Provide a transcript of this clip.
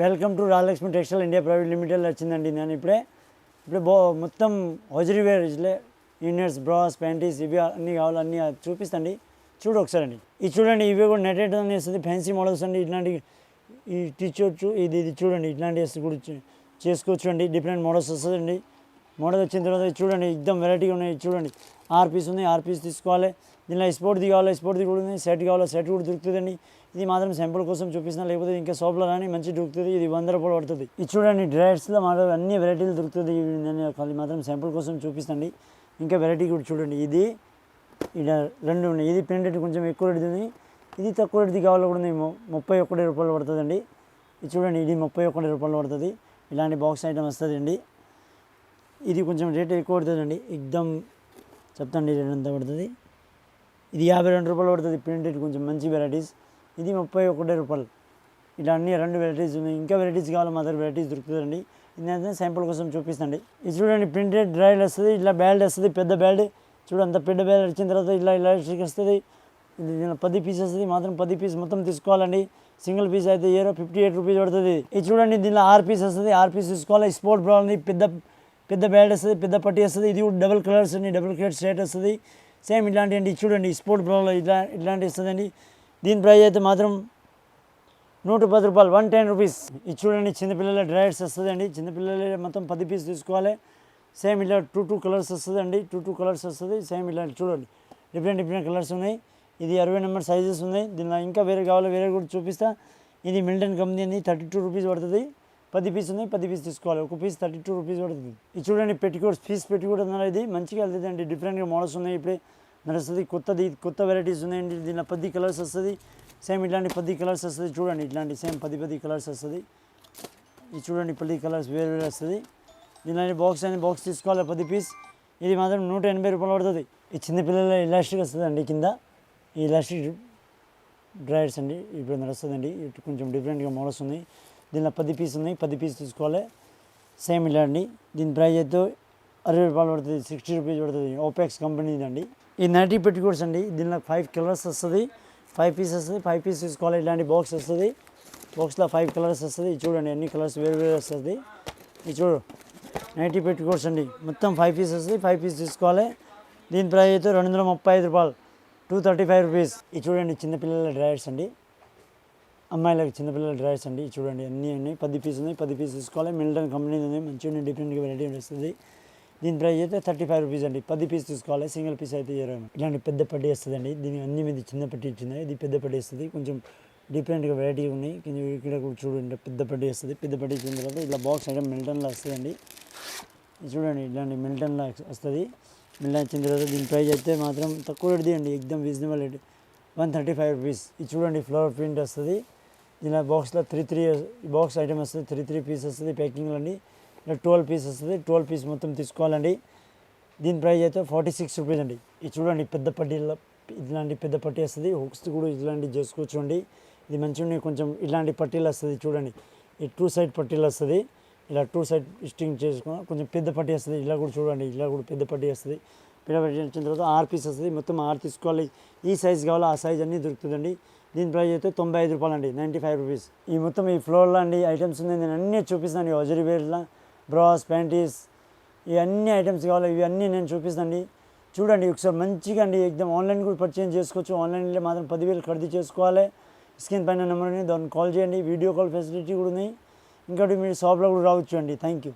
Welcome to Rajalakshmi textile India private limited వచ్చిందండి నేను ఇప్పుడే. ఇప్పుడే బో మొత్తం హోజరీ వేర్ ఇట్లే ఇన్నర్స్ బ్రాస్ ప్యాంటీస్ ఇవి అన్నీ కావాలి అన్నీ చూపిస్తండి. చూడు ఒకసారి అండి ఇది చూడండి ఇవి కూడా నెటెడ్ అని వేస్తుంది ఫ్యాన్సీ మోడల్స్ అండి ఇట్లాంటి ఈ టీచర్ ఇది ఇది చూడండి ఇట్లాంటి వేసి కూడా చేసుకోవచ్చు అండి డిఫరెంట్ మోడల్స్ వస్తుందండి. మోడల్ వచ్చిన తర్వాత చూడండి ఎక్దమ్ వెరైటీగా ఉన్నాయి ఇది చూడండి. ఆర్ పీస్ ఉంది ఆర్ పీస్ తీసుకోవాలి. దీనిలో ఎస్పోర్ట్ది కావాలి స్పోర్ట్ది కూడా ఉంది. సెట్ కావాలి సెట్ కూడా దొరుకుతుందండి. ఇది మాత్రం శాంపుల్ కోసం చూపిస్తున్నా లేకపోతే ఇంకా షాప్లో కానీ మంచి దొరుకుతుంది. ఇది వంద రూపాయలు పడుతుంది. ఇది చూడండి డ్రెస్లో మాత్రం అన్ని వెరైటీలు దొరుకుతుంది. నేను మాత్రం శాంపుల్ కోసం చూపిస్తండి. ఇంకా వెరైటీ కూడా చూడండి. ఇది ఇక్కడ రెండు ఉన్నాయి. ఇది ప్రింటెడ్ కొంచెం ఎక్కువ రేటుది ఉంది. ఇది తక్కువ రేటుది కావాలి కూడా ఉంది. ముప్పై ఒకటి రూపాయలు పడుతుందండి. ఇది చూడండి ఇది ముప్పై ఒకటి రూపాయలు పడుతుంది. ఇలాంటి బాక్స్ ఐటమ్ వస్తుంది అండి ఇది కొంచెం రేట్ ఎక్కువ పడుతుందండి. ఎక్దమ్ చెప్తాండి రేట్ ఎంత పడుతుంది? ఇది యాభై రెండు రూపాయలు పడుతుంది ప్రింటెడ్ కొంచెం మంచి వెరైటీస్ ఇది ముప్పై ఒకటి రూపాయలు. ఇలా అన్ని రెండు వెరైటీస్ ఉన్నాయి. ఇంకా వెరైటీస్ కావాలి మదర్ వెరైటీస్ దొరుకుతుందండి. ఇది శాంపుల్ కోసం చూపిస్తండి ఇది చూడండి ప్రింటెడ్ డ్రైల్ వస్తుంది ఇట్లా బ్యాల్డ్ వస్తుంది పెద్ద బ్యాల్డ్ చూడు అంత పెద్ద బ్యాల్డ్ వచ్చిన తర్వాత ఇలా ఇలా వస్తుంది. ఇది దీనిలో పది పీస్ వస్తుంది మాత్రం పది పీస్ మొత్తం తీసుకోవాలండి. సింగిల్ పీస్ అయితే ఏరో ఫిఫ్టీ ఎయిట్ రూపీస్ పడుతుంది. ఇది చూడండి దీనిలో ఆరు పీస్ వస్తుంది. ఆరు పీస్ తీసుకోవాలి. స్పోర్ట్ బ్రా పెద్ద పెద్ద బ్యాడ్ వస్తుంది పెద్ద పట్టి వస్తుంది ఇది కూడా డబుల్ కలర్స్ అండి డబుల్ కలర్ స్ట్రేట్ వస్తుంది. సేమ్ ఇట్లాంటి అండి చూడండి స్పోర్ట్ బ్రాలో ఇట్లా ఇట్లాంటి వస్తుందండి. దీని ప్రైస్ అయితే మాత్రం నూట పది రూపాయలు వన్ టెన్ రూపీస్ ఇది చూడండి చిన్నపిల్లల డ్రైవర్స్ వస్తుందండి. చిన్నపిల్లల మొత్తం పది పీస్ తీసుకోవాలి. సేమ్ ఇలా టూ టూ కలర్స్ వస్తుందండి. టూ టూ కలర్స్ వస్తుంది. సేమ్ ఇలా చూడండి. డిఫరెంట్ డిఫరెంట్ కలర్స్ ఉన్నాయి. ఇది అరవై నెంబర్ సైజెస్ ఉన్నాయి. దీనిలో ఇంకా వేరే కావాలి వేరే కూడా చూపిస్తా. ఇది మిల్టన్ కంపెనీ అండి. థర్టీ టూ రూపీస్ పడుతుంది. పది పీస్ ఉన్నాయి పది పీస్ తీసుకోవాలి. ఒక పీస్ థర్టీ టూ రూపీస్ పడుతుంది. ఇది చూడండి పెట్టికోట్స్ పీస్ పెట్టికోట్ అనేది ఇది మంచిగా వెళ్తుంది అండి డిఫరెంట్గా మోడల్స్ ఉన్నాయి ఇప్పుడే. నడుస్తుంది కొత్తది కొత్త వెరైటీస్ ఉన్నాయండి. దీనిలో పది కలర్స్ వస్తుంది. సేమ్ ఇట్లాంటి పది కలర్స్ వస్తుంది. చూడండి ఇట్లాంటి సేమ్ పది పది కలర్స్ వస్తుంది. ఇది చూడండి పది కలర్స్ వేరు వేరు వస్తుంది. దీనిలో బాక్స్ అనేది బాక్స్ తీసుకోవాలి పది పీస్ ఇది మాత్రం నూట ఎనభై రూపాయలు పడుతుంది. ఈ చిన్నపిల్లల ఇలాస్టిక్ వస్తుందండి కింద. ఈ ఇలాస్టిక్ డ్రైర్స్ అండి ఇప్పుడు నడుస్తుందండి. ఇటు కొంచెం డిఫరెంట్గా మోడల్స్ ఉన్నాయి. దీనిలో పది పీస్ ఉన్నాయి. పది పీస్ తీసుకోవాలి. సేమ్ ఇలా అండి దీని ప్రైస్ అయితే అరవై రూపాయలు పడుతుంది. సిక్స్టీ రూపీస్ పడుతుంది. ఓపెక్స్ కంపెనీ అండి ఈ నైటీ పెట్టుకోవచ్చు అండి. దీనిలో ఫైవ్ కలర్స్ వస్తుంది. ఫైవ్ పీస్ వస్తుంది. ఫైవ్ పీస్ తీసుకోవాలి. ఇలాంటి బాక్స్ వస్తుంది. బాక్స్లో ఫైవ్ కలర్స్ వస్తుంది. ఇది చూడండి. అన్ని కలర్స్ వేరు వేరు వస్తుంది. ఇది చూడు. నైటీ పెట్టుకోవచ్చు అండి. మొత్తం ఫైవ్ పీస్ వస్తుంది. ఫైవ్ పీస్ తీసుకోవాలి. దీని ప్రైస్ అయితే రెండు వందల ముప్పై ఐదు రూపాయలు. Two thirty five rupees. ఇది చూడండి. చిన్నపిల్లల డ్రైవర్స్ అండి. అమ్మాయిలకు చిన్నపిల్లల డ్రెస్ అండి చూడండి అన్నీ ఉన్నాయి. పది పీస్ ఉన్నాయి పది పీస్ తీసుకోవాలి. మిల్టన్ కంపెనీ ఉంది మంచిగా డిఫరెంట్గా వెరైటీ వస్తుంది. దీని ప్రైస్ అయితే థర్టీ ఫైవ్ రూపీస్ అండి. పది పీస్ తీసుకోవాలి సింగిల్ పీస్ అయితే ఇరవై ఇలాంటి పెద్ద పట్టి వస్తుందండి. దీని అన్ని మీద చిన్న పట్టి ఇచ్చింది. ఇది పెద్ద పట్టి వస్తుంది. కొంచెం డిఫరెంట్గా వెరైటీ ఉన్నాయి. కొంచెం ఇక్కడ చూడండి పెద్ద పట్టి వస్తుంది. పెద్ద పట్టి ఇచ్చిన తర్వాత ఇలా బాక్స్ అయితే మిల్టన్లో వస్తుందండి. చూడండి ఇలాంటి మిల్టన్లో వస్తుంది. మిల్టన్ ఇచ్చిన తర్వాత దీని ప్రైస్ అయితే మాత్రం తక్కువ రేటుది అండి. ఎగ్దం reasonable rate. One thirty five rupees ఇది చూడండి ఫ్లవర్ ప్రింట్ వస్తుంది. దీని బాక్స్లో త్రీ త్రీ బాక్స్ ఐటమ్ వస్తుంది త్రీ త్రీ పీస్ వస్తుంది ప్యాకింగ్లో అండి ఇలా ట్వెల్వ్ పీస్ వస్తుంది ట్వెల్వ్ పీస్ మొత్తం తీసుకోవాలండి. దీని ప్రైస్ అయితే ఫార్టీ సిక్స్ రూపీస్ అండి. ఇది చూడండి పెద్ద పట్టీలో ఇలాంటి పెద్ద పట్టీ వస్తుంది. హుక్స్ కూడా ఇలాంటివి చేసుకోవచ్చు అండి. ఇది మంచిగా కొంచెం ఇలాంటి పట్టీలు వస్తుంది చూడండి. ఈ టూ సైడ్ పట్టీలు వస్తుంది. ఇలా టూ సైడ్ స్టింగ్ చేసుకుని కొంచెం పెద్ద పట్టీ వస్తుంది. ఇలా కూడా చూడండి ఇలా కూడా పెద్ద పట్టీ వస్తుంది. పెద్ద పట్టి వచ్చిన తర్వాత ఆరు పీస్ వస్తుంది. మొత్తం ఆరు తీసుకోవాలి. ఈ సైజ్ కావాలో ఆ సైజ్ అన్నీ దొరుకుతుందండి. దీని ప్రైస్ అయితే తొంభై ఐదు రూపాయలు అండి నైంటీ ఫైవ్ రూపీస్ ఈ మొత్తం ఈ ఫ్లోర్లో అండి ఐటమ్స్ ఉన్నాయి నేను అన్నీ చూపిస్తాను హజరీ వేర్లా బ్రాస్ ప్యాంటీస్ ఇవన్నీ ఐటమ్స్ కావాలి ఇవన్నీ నేను చూపిస్తాను చూడండి ఒకసారి మంచిగా అండి ఎగ్జామ్ ఆన్లైన్ కూడా పర్చేజ్ చేసుకోవచ్చు. ఆన్లైన్లో మాత్రం పదివేలు ఖరీదు చేసుకోవాలి. స్క్రీన్ పైన నెంబర్ ఉంది దాన్ని కాల్ చేయండి. వీడియో కాల్ ఫెసిలిటీ కూడా ఉంది. ఇంకోటి మీరు షాప్లో కూడా రావచ్చు అండి. Thank you